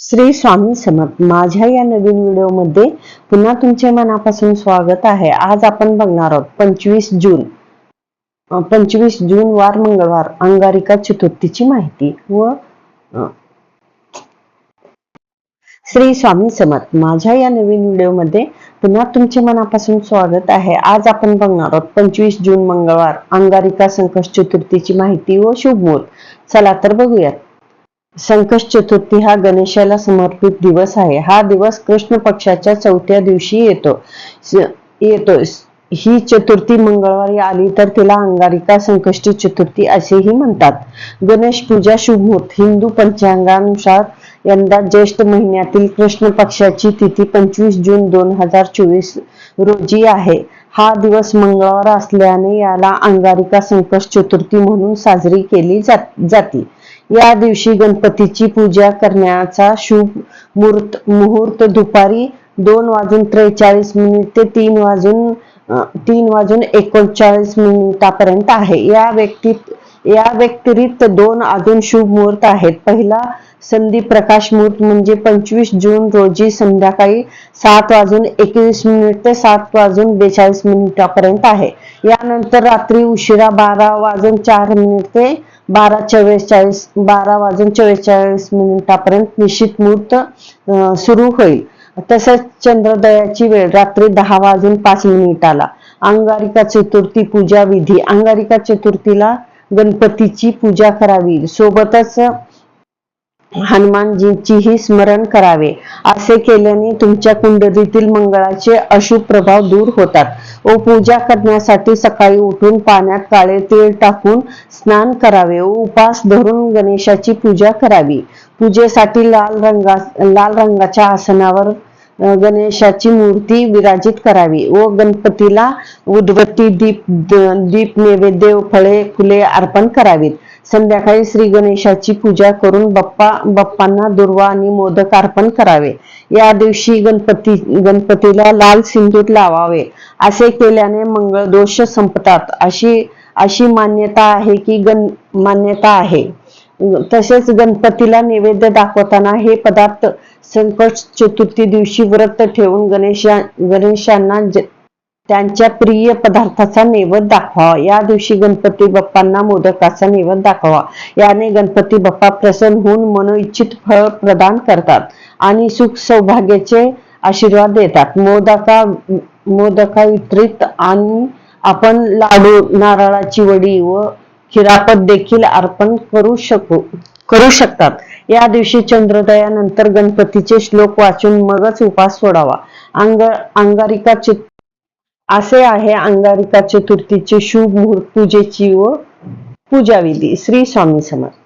श्री स्वामी समर्थ. माझ्या या नवीन व्हिडिओमध्ये पुन्हा तुमचे मनापासून स्वागत आहे. आज आपण बघणार आहोत पंचवीस जून. पंचवीस जून वार मंगळवार अंगारिका चतुर्थीची माहिती व श्री स्वामी समर्थ. माझ्या या नवीन व्हिडिओमध्ये पुन्हा तुमचे मनापासून स्वागत आहे. आज आपण बघणार आहोत पंचवीस जून मंगळवार अंगारिका संकष्ट चतुर्थीची माहिती व शुभमूर्त. चला तर बघूयात. संकष्ट चतुर्थी हा गणेशाला समर्पित दिवस आहे. हा दिवस कृष्ण पक्षाच्या चौथ्या दिवशी येतो. येतो. ही चतुर्थी मंगळवारी आली तर तिला अंगारिका संकष्टी चतुर्थी असेही म्हणतात. गणेश पूजा शुभमूर्त हिंदू पंचांगानुसार यंदा ज्येष्ठ महिन्यातील कृष्ण पक्षाची तिथी पंचवीस जून दोन हजार चोवीस रोजी आहे. हा दिवस मंगळवार असल्याने याला अंगारिका संकष्ट चतुर्थी म्हणून साजरी केली जात- जाते. या दिवशी गणपतीची पूजा करण्याचा शुभ मुहूर्त मुहूर्त दुपारी दोन वाजून त्रेचाळीस मिनिट ते तीन वाजून तीन वाजून एकोणचाळीस मिनिटापर्यंत आहे. या व्यक्तीत या व्यतिरिक्त दोन अजून शुभ मुहूर्त आहेत. पहिला संधी प्रकाश मुहूर्त म्हणजे पंचवीस जून रोजी संध्याकाळी सात वाजून एकवीस मिनिट ते सात वाजून बेचाळीस मिनिटापर्यंत आहे. यानंतर रात्री उशिरा बारा वाजून चार मिनिट ते बारा चव्वेचाळीस बारा वाजून चव्वेचाळीस मिनिटापर्यंत निश्चित मुहूर्त सुरू होईल. तसेच चंद्रोदयाची वेळ रात्री दहा वाजून पाच मिनिटाला. अंगारिका चतुर्थी पूजा विधी. अंगारिका चतुर्थीला गणपतीची पूजा करावी. सोबतच हनुमानजींचीही स्मरण करावे. असे केल्याने तुमच्या कुंडलीतील मंगळाचे अशुभ प्रभाव दूर होतात. व पूजा करण्यासाठी सकाळी उठून पाण्यात काळे तेल टाकून स्नान करावे. व उपास धरून गणेशाची पूजा करावी. पूजेसाठी लाल रंगा लाल रंगाच्या आसनावर गणेशाची मूर्ती विराजित करावी. व गणपतीला उदबत्ती दीप दीप नैवेद्य फळे फुले अर्पण करावीत. संध्याकाळी श्री गणेशाची पूजा करून बाप्पा बाप्पांना दुर्वा आणि मोदक अर्पण करावे. या दिवशी गणपती गणपतीला लाल सिंदूर लावावे. असे केल्याने मंगळ दोष संपतात. अशी अशी मान्यता आहे की गण मान्यता आहे. तसेच गणपतीला नैवेद्य दाखवताना हे पदार्थ संकट चतुर्थी दिवशी व्रत ठेवून गणेशा गणेशांना ज- त्यांच्या प्रिय पदार्थाचा नैवेद्य दाखवावा या दिवशी गणपती बाप्पांना मोदकाचा नैवेद्य दाखवा. याने गणपती बाप्पा प्रसन्न होऊन मनोइच्छित फळ प्रदान करतात आणि सुख सौभाग्याचे आशीर्वाद देतात. मोदका मोदका वितरित आणि आपण लाडू नारळाची वडी व खिरापत देखील अर्पण करू शकू करू शकतात. या दिवशी चंद्रोदयानंतर गणपतीचे श्लोक वाचून मगच उपास सोडावा. अंग अंगारिका चित असे आहे अंगारिका चतुर्थीचे शुभ मुहूर्त पूजेची व पूजाविधी. श्री स्वामी समर्थ.